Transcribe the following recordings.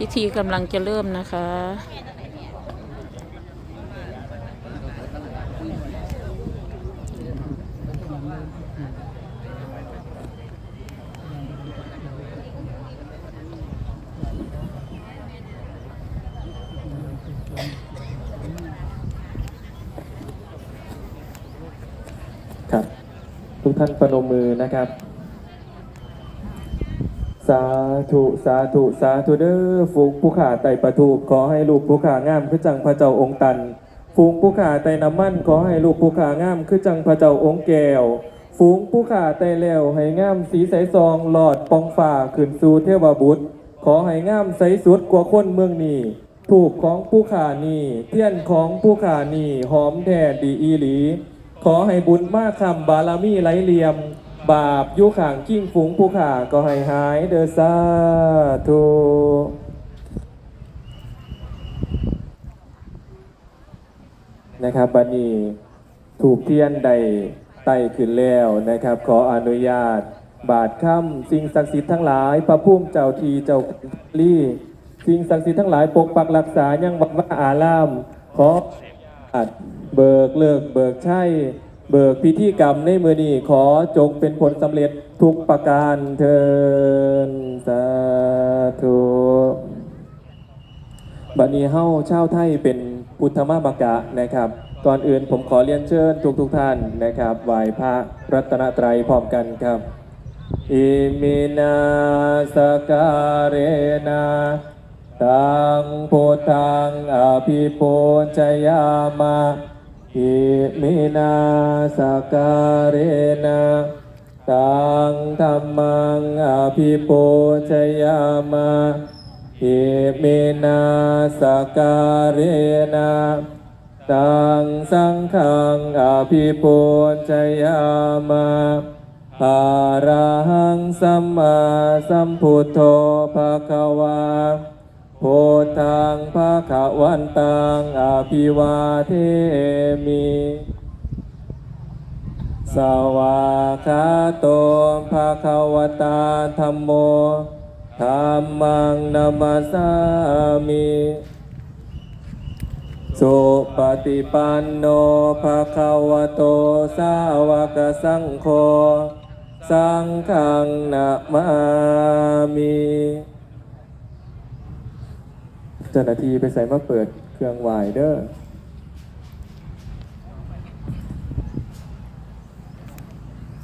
พิธีกำลังจะเริ่มนะคะ ครับ ทุกท่านประนมมือนะครับ สาธุสาธุสาธุเด้อฝูงผู้ขาไต่ประทูปขอให้ลูกผู้ขางามคือจังพระเจ้าองค์ตันฝูงผู้ขาไต่น้ำมันขอให้ลูกผู้ขางามคือจังพระเจ้าองค์แก้วฝูงผู้ขาไต่แล้วให้งามสีใสซองหลอดปองฝ่าขึ้นสู่เทวบุตร ขอให้งามใสสุดกว่าคนเมืองนี้ถูกของผู้ขานี่เทียนของผู้ขานี่หอมแท้ดีอีหลี ขอให้บุญมากคำบารมีไหลเหลี่ยม บาปยุข่างกิ้งฝูงผู้ขาก็ให้หายเดอสาธุนะครับบัดนี้ถูกเทียนใดไต่ขึ้นแล้วนะครับ ขออนุญาต บาทค่ำสิ่งศักดิ์สิทธิ์ทั้งหลาย พระพุ่มเจ้าทีเจ้าลี่สิ่งศักดิ์สิทธิ์ทั้งหลายปกปักรักษายังวัดว่าอาราม ขออาจเบิกเลิกเบิกใช่ เบิกพิธีกรรมในมือนี้ขอจงเป็นผลสำเร็จทุกประการเทินสาธุบัดนี้เฮ้าชาไทยเป็นพุทธมามกะนะครับ ก่อนอื่นผมขอเรียนเชิญทุกทุกท่านนะครับไหว้พระรัตนตรัยพร้อมกันครับ อิมินาสการเนะตังพุทธังอภิปูชยามะ อิมินาสการเนะตังธรรมังอภิปูชยามะอิมินาสการเนะตังสังฆังอภิปูชยามะอะระหังสัมมาสัมพุทโธภะคะวา พุทธังภะควันตังอภิวาเทมิ สวากาโตภะควตาธัมโมธัมมังนัมสสามิสุปฏิปันโนภะควโตสาวกสังโฆ สังฆังนะมามิ เจ้าหน้าที่ไปใส่มาเปิดเครื่องไหวเด้อ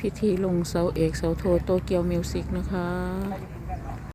พิธีลงเสาเอกเสาโทโตเกียวมิวสิกนะคะ